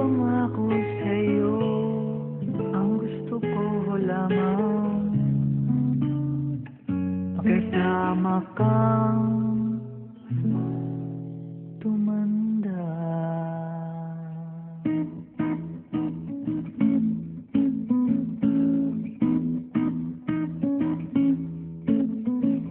pangako sa'yo. Ang gusto ko lamang Kasama kang tumanda.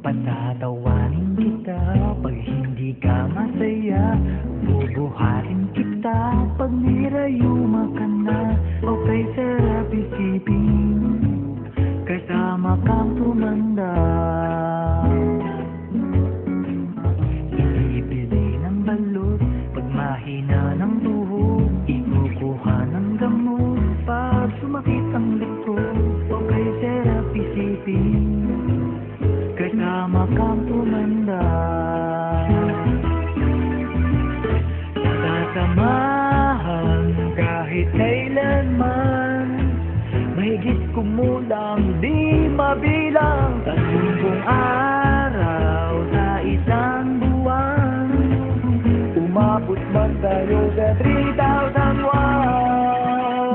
Patatawanin kita pag hindi ka masaya. Bubuhatin kita pag nirayuma ka na. Okay sarap isipin. Kasama kang tumanda. Ibibili ng balot Pag mahina ng tuhog Ikukuha ng gamot Pag sumakit ang likod Okay sarap isipin. Kasama kang tumanda kahit kailanman Mahigit kumulang di mabilang. Tatlong araw sa isang buwan. Umabot man tayo sa 3,000 watts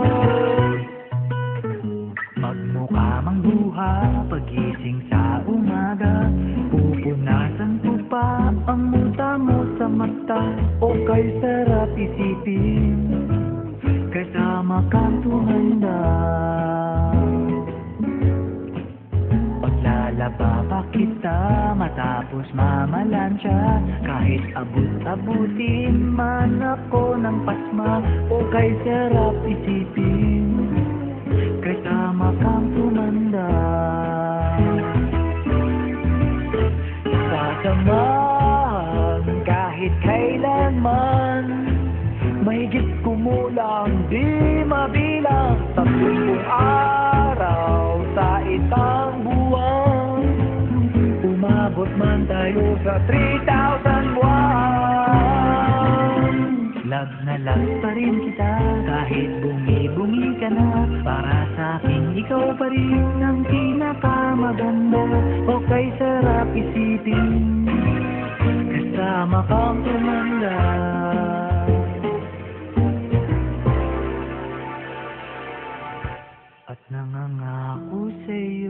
Magmukha mang buha Pagising sa umaga. Pupunasan ko pa Ang muta mo sa mata. O kay sarap isipin Matapos mamalansya Kahit abut-abutin Man ako ng pasma O kay sarap isipin Kasama kang tumanda. Sasamahan kahit kailanman Mahigit kumulang di mabilang. Tatlong Umabot man tayo sa 3,000 buwan Love na love pa rin kita Kahit bungi-bungi ka na Para sa akin ikaw pa rin Ang pinakamaganda. O kay sarap isipin Kasama kang tumanda At nangangako sa'yo